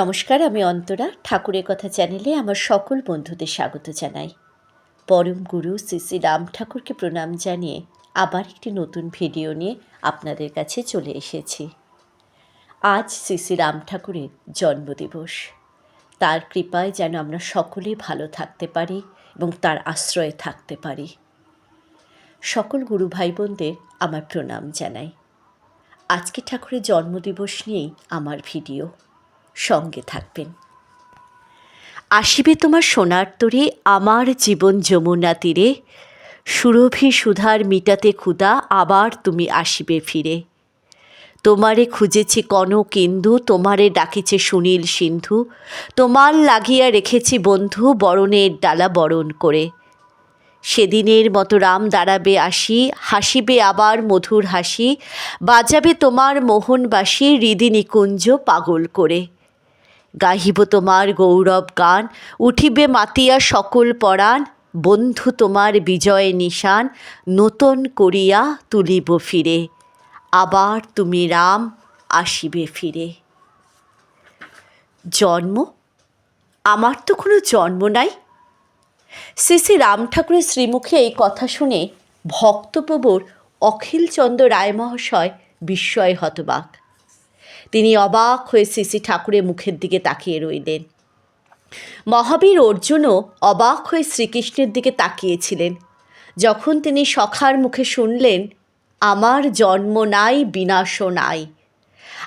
নমস্কার, আমি অন্তরা। ঠাকুরের কথা চ্যানেলে আমার সকল বন্ধুদের স্বাগত জানাই। পরম গুরু শ্রী শ্রী রাম ঠাকুরকে প্রণাম জানিয়ে আবার একটি নতুন ভিডিও নিয়ে আপনাদের কাছে চলে এসেছি। আজ শ্রী শ্রী রাম ঠাকুরের জন্মদিবস। তার কৃপায় যেন আমরা সকলে ভালো থাকতে পারি এবং তার আশ্রয়ে থাকতে পারি। সকল গুরু ভাই বোনদের আমার প্রণাম জানাই। আজকে ঠাকুরের জন্মদিবস নিয়েই আমার ভিডিও। সঙ্গে থাকবেন। আসিবে তোমার সোনার তরে, আমার জীবন যমুনা তীরে। সুরভি সুধার মিটাতে ক্ষুদা আবার তুমি আসিবে ফিরে। তোমারে খুঁজেছি কনক, ইন্দু, তোমারে ডাকিছে সুনীল সিন্ধু। তোমার লাগিয়া রেখেছি বন্ধু, বরণের ডালা বরণ করে। সেদিনের মতো রাম দাঁড়াবে আসি, হাসিবে আবার মধুর হাসি। বাজাবে তোমার মোহনবাসী হৃদি পাগল করে। গাহিব তোমার গৌরব গান, উঠিবে মাতিয়া সকল পরাণ, বন্ধু তোমার বিজয় নিশান, নতুন করিয়া তুলিব ফিরে। আবার তুমি রাম আসিবে ফিরে। জন্ম? আমার তো কোনো জন্ম নাই। শ্রী শ্রী রাম ঠাকুরের শ্রীমুখে এই কথা শুনে ভক্তপ্রবর অখিলচন্দ্র রায় মহাশয় বিস্ময় হতবাক। তিনি অবাক হয়ে শ্রী ঠাকুরের মুখের দিকে তাকিয়ে রইলেন। মহাবীর অর্জুনও অবাক হয়ে শ্রীকৃষ্ণের দিকে তাকিয়েছিলেন। যখন তিনি সখার মুখে শুনলেন, আমার জন্ম নাই, বিনাশও নাই।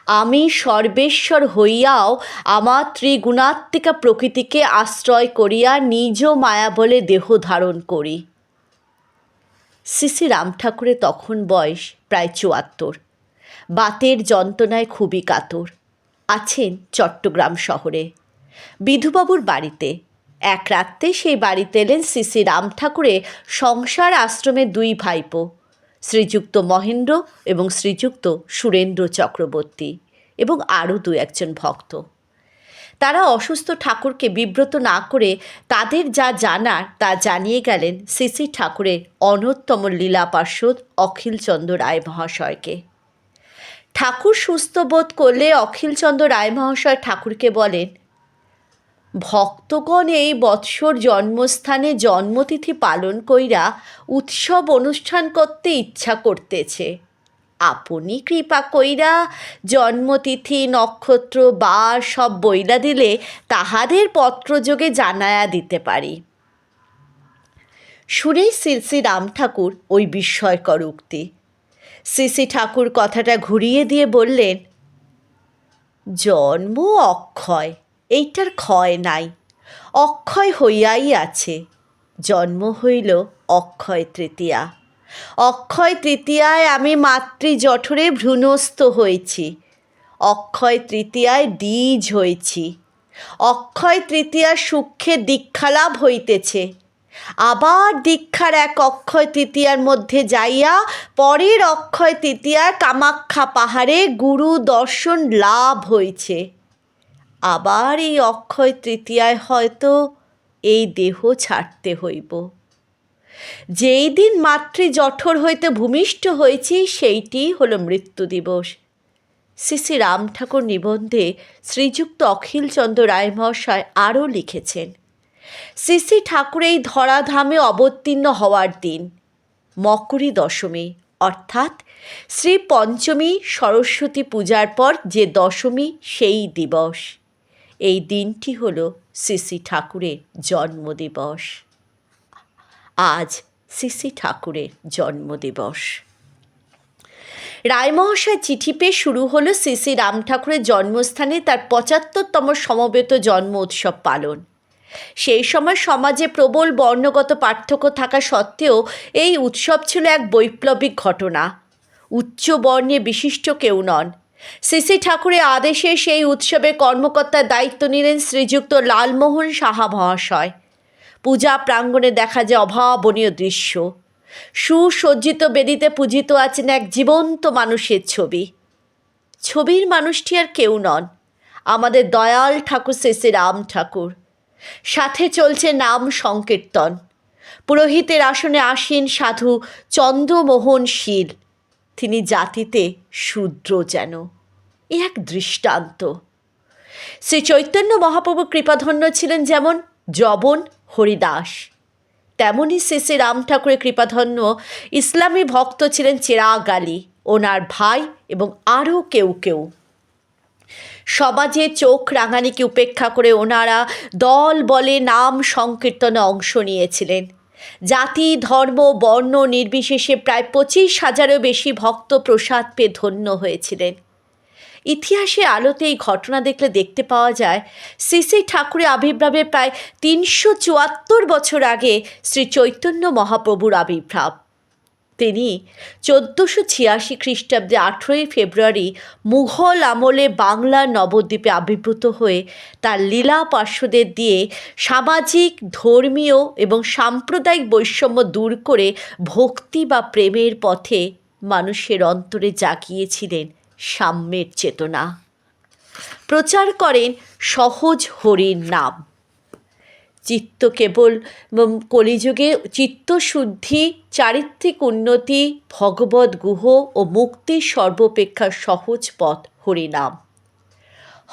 আমি সর্বেশ্বর হইয়াও আমার ত্রিগুণাত্মিকা প্রকৃতিকে আশ্রয় করিয়া নিজ মায়া বলে দেহ ধারণ করি। শ্রী শ্রী রাম ঠাকুরের তখন বয়স প্রায় চুয়াত্তর। বাতের যন্ত্রণায় খুবই কাতর। আছেন চট্টগ্রাম শহরে। বিধুবাবুর বাড়িতে। এক রাত্রে সেই বাড়িতে এলেন শ্রী শ্রী রাম ঠাকুরে সংসার আশ্রমের দুই ভাইপো, শ্রীযুক্ত মহেন্দ্র এবং শ্রীযুক্ত সুরেন্দ্র চক্রবর্তী এবং আরও দু একজন ভক্ত। তারা অসুস্থ ঠাকুরকে বিব্রত না করে তাদের যা জানার তা জানিয়ে গেলেন শ্রী শ্রী ঠাকুরের অন্যতম লীলা পার্শ্বদ অখিলচন্দ্র রায় মহাশয়কে। ঠাকুর সুস্থ বোধ করলে অখিলচন্দ্র রায় মহাশয় ঠাকুরকে বলেন, ভক্তগণ এই বৎসর জন্মস্থানে জন্মতিথি পালন কইরা উৎসব অনুষ্ঠান করতে ইচ্ছা করতেছে। আপনি কৃপা কইরা জন্মতিথি, নক্ষত্র বা সব বইলা দিলে তাহাদের পত্রযোগে জানায়া দিতে পারি শুনেই শ্রী শ্রী রাম ঠাকুর ওই বিস্ময়কর উক্তি শ্রী ঠাকুর কথাটা ঘুরিয়ে দিয়ে বললেন, জন্ম অক্ষয়, এইটার ক্ষয় নাই। অক্ষয় হইয়াই আছে। জন্ম হইল অক্ষয় তৃতীয়া। অক্ষয় তৃতীয়ায় আমি মাতৃ জঠরে ভ্রূণস্থ হয়েছি অক্ষয় তৃতীয়ায় দ্বিজ হয়েছি অক্ষয় তৃতীয়া সূক্ষ্মে দীক্ষালাভ হইতেছে। আবার দীক্ষার এক অক্ষয় তৃতীয়ার মধ্যে যাইয়া পরের অক্ষয় তৃতীয়ার কামাখ্যা পাহাড়ে গুরু দর্শন লাভ হয়েছে আবার এই অক্ষয় তৃতীয়ায় হয়তো এই দেহ ছাড়তে হইব। যেই দিন মাতৃ জঠর হইতে ভূমিষ্ঠ হয়েছি, সেইটি হলো মৃত্যু দিবস। শ্রী শ্রী রাম ঠাকুর নিবন্ধে শ্রীযুক্ত অখিলচন্দ্র রায় মহাশয় আরও লিখেছেন শ্রী শ্রী ঠাকুর এই ধরাধামে অবতীর্ণ হওয়ার দিন, মকরী দশমী। অর্থাৎ শ্রী পঞ্চমী সরস্বতী পূজার পর যে দশমী, সেই দিবস। এই দিনটি হল শ্রী শ্রী ঠাকুরের জন্মদিবস। আজ শ্রী শ্রী ঠাকুরের জন্মদিবস। রায়মহাশয় চিঠি পেয়ে শুরু হলো শ্রী শ্রী রাম ঠাকুরের জন্মস্থানে তার পঁচাত্তরতম সমবেত জন্ম উৎসব পালন। সেই সময় সমাজে প্রবল বর্ণগত পার্থক্য থাকা সত্ত্বেও এই উৎসব ছিল এক বৈপ্লবিক ঘটনা। উচ্চ বর্ণে বিশিষ্ট কেউ নন। শ্রী ঠাকুরের আদেশে সেই উৎসবের কর্মকর্তার দায়িত্ব নিলেন শ্রীযুক্ত লালমোহন সাহা মহাশয়। পূজা প্রাঙ্গণে দেখা যায় অভাবনীয় দৃশ্য। সুসজ্জিত বেদিতে পূজিত আছেন এক জীবন্ত মানুষের ছবি। ছবির মানুষটি আর কেউ নন। আমাদের দয়াল ঠাকুর শ্রী শ্রী রাম ঠাকুর। সাথে চলছে নাম সংকীর্তন। পুরোহিতের আসনে আসীন সাধু চন্দ্রমোহন শীল। তিনি জাতিতে শূদ্র যেন। এ এক দৃষ্টান্ত। শ্রী চৈতন্য মহাপ্রভু কৃপাধন্য ছিলেন যেমন জবন হরিদাস। তেমনই শ্রী রাম ঠাকুরের কৃপাধন্য ইসলামী ভক্ত ছিলেন চিরাগ আলী ওনার ভাই এবং আরও কেউ কেউ। সমাজে চোখ রাঙানিকে উপেক্ষা করে ওনারা দল, বলে নাম সংকীর্তনে অংশ নিয়েছিলেন। জাতি, ধর্ম, বর্ণ নির্বিশেষে প্রায় পঁচিশ হাজারও বেশি ভক্ত প্রসাদ পেয়ে ধন্য হয়েছিলেন। ইতিহাসে আলোতে এই ঘটনা দেখলে দেখতে পাওয়া যায়, শ্রী শ্রী ঠাকুরের আবির্ভাবের প্রায় তিনশো চুয়াত্তর বছর আগে শ্রী চৈতন্য মহাপ্রভুর আবির্ভাব। তিনি চোদ্দোশো ছিয়াশি খ্রিস্টাব্দে আঠেরোই ফেব্রুয়ারি মুঘল আমলে বাংলার নবদ্বীপে আবির্ভূত হয়ে তার লীলা পার্শ্বদের দিয়ে সামাজিক, ধর্মীয় এবং সাম্প্রদায়িক বৈষম্য দূর করে ভক্তি বা প্রেমের পথে মানুষের অন্তরে জাগিয়েছিলেন সাম্যের চেতনা। প্রচার করেন সহজ হরির নাম। চিত্ত কেবল কলিযুগে চিত্তশুদ্ধি, চারিত্রিক উন্নতি ভগবত গুহ ও মুক্তির সর্বাপেক্ষা সহজ পথ হরিনাম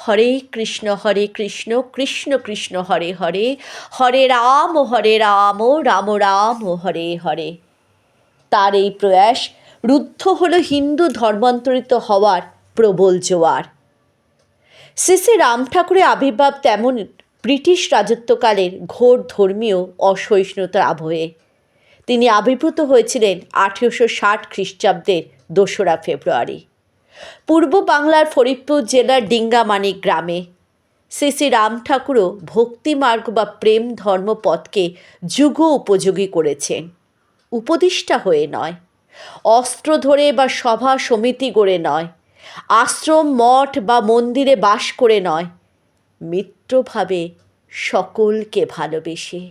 হরে কৃষ্ণ হরে কৃষ্ণ কৃষ্ণ কৃষ্ণ, হরে হরে হরে রাম হরে রাম ও রাম রাম হরে হরে। তার এই প্রয়াস রুদ্ধ হলো হিন্দু ধর্মান্তরিত হওয়ার প্রবল জোয়ার। শ্রী শ্রী রাম ঠাকুরের আবির্ভাব তেমন ব্রিটিশ রাজত্বকালের ঘোর ধর্মীয় অসহিষ্ণুতার আবহে। তিনি আবির্ভূত হয়েছিলেন আঠেরোশো ষাট খ্রিস্টাব্দের দোসরা ফেব্রুয়ারি। পূর্ব বাংলার ফরিদপুর জেলার ডিঙ্গামানিক গ্রামে শ্রী শ্রী রাম ঠাকুরও ভক্তিমার্গ বা প্রেম ধর্ম পথকে যুগ উপযোগী করেছেন। উপদিষ্টা হয়ে নয়, অস্ত্র ধরে বা সভা সমিতি গড়ে নয়, আশ্রম, মঠ বা মন্দিরে বাস করে নয় মিত্রভাবে সকলকে ভালোবেসে।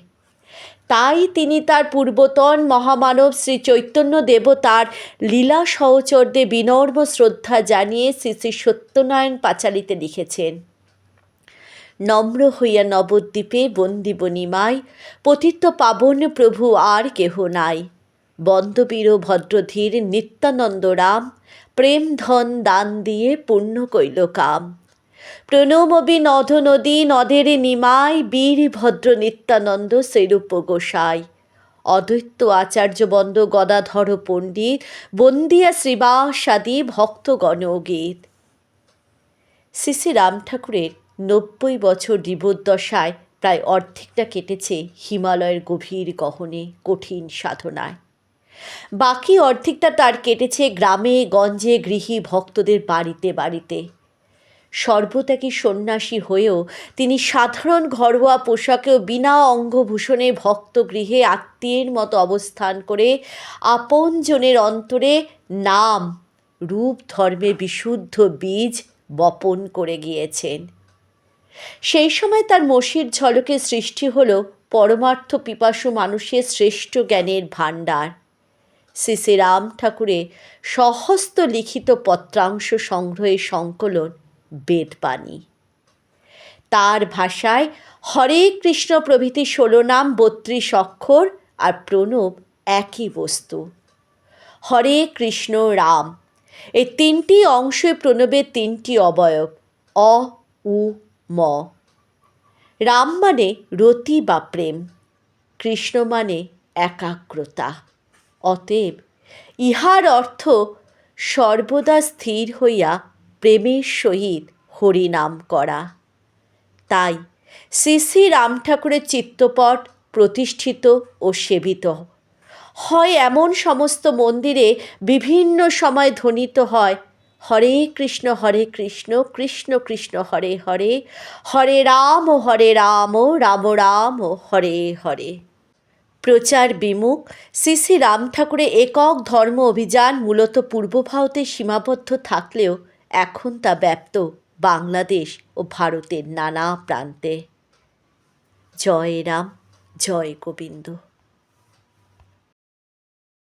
তাই তিনি তার পূর্বতন মহামানব শ্রী চৈতন্য দেবতার লীলা সহচর্যে বিনর্ম শ্রদ্ধা জানিয়ে শ্রী শ্রী সত্যনারায়ণ পাঁচালিতে লিখেছেন, নম্র হইয়া নবদ্বীপে বন্দিব নিমাই পতিত পাবন প্রভু আর কেহ নাই। বন্দবীর ভদ্রধীর নিত্যানন্দ রাম, প্রেম ধন দান দিয়ে পূর্ণ কইল কাম প্রণমবি নদ নদী নদের নিমাই বীর ভদ্র নিত্যানন্দ সেরূপ গোসাই। অদ্বৈত আচার্য বন্দ গদাধর পণ্ডিত, বন্দিয়া শ্রীবাসাদি ভক্তগণ গীত। শ্রী শ্রী রাম ঠাকুরের নব্বই বছর জীবদ্দশায় প্রায় অর্ধেকটা কেটেছে হিমালয়ের গভীর গহনে কঠিন সাধনায়। বাকি অর্ধেকটা তার কেটেছে গ্রামে, গঞ্জে গৃহী ভক্তদের বাড়িতে বাড়িতে। সর্বত্যাগী সন্ন্যাসী হয়েও তিনি সাধারণ ঘরোয়া পোশাকেও বিনা অঙ্গভূষণে ভক্ত গৃহে আত্মীয়ের মতো অবস্থান করে আপনজনের অন্তরে নাম, রূপ, ধর্মে বিশুদ্ধ বীজ বপন করে গিয়েছেন। সেই সময় তার মসির ঝলকে সৃষ্টি হল পরমার্থ পিপাসু মানুষের শ্রেষ্ঠ জ্ঞানের ভাণ্ডার। শ্রী শ্রী রাম ঠাকুরের সহস্ত লিখিত পত্রাংশ সংগ্রহের সংকলন বেদবাণী তার ভাষায় হরে কৃষ্ণ প্রভৃতি ষোলো নাম, বত্রিশ অক্ষর আর প্রণব একই বস্তু। হরে কৃষ্ণ রাম। এই তিনটি অংশে প্রণবের তিনটি অবয়ব, অ, উ, ম। রাম মানে রতি বা প্রেম, কৃষ্ণ মানে একাগ্রতা। অতএব ইহার অর্থ সর্বদা স্থির হইয়া প্রেমের সহিত হরিনাম করা। তাই শ্রী শ্রী রাম ঠাকুরের চিত্তপট প্রতিষ্ঠিত ও সেবিত। হয় এমন সমস্ত মন্দিরে বিভিন্ন সময় ধ্বনিত হয়, হরে কৃষ্ণ হরে কৃষ্ণ কৃষ্ণ কৃষ্ণ, হরে হরে হরে রাম হরে রাম রাম রাম, হরে হরে। প্রচার বিমুখ শ্রী শ্রী রাম ঠাকুরের একক ধর্ম অভিযান মূলত পূর্ব ভারতে সীমাবদ্ধ থাকলেও এখন তা ব্যপ্ত বাংলাদেশ ও ভারতের নানা প্রান্তে। জয় রাম জয় গোবিন্দ।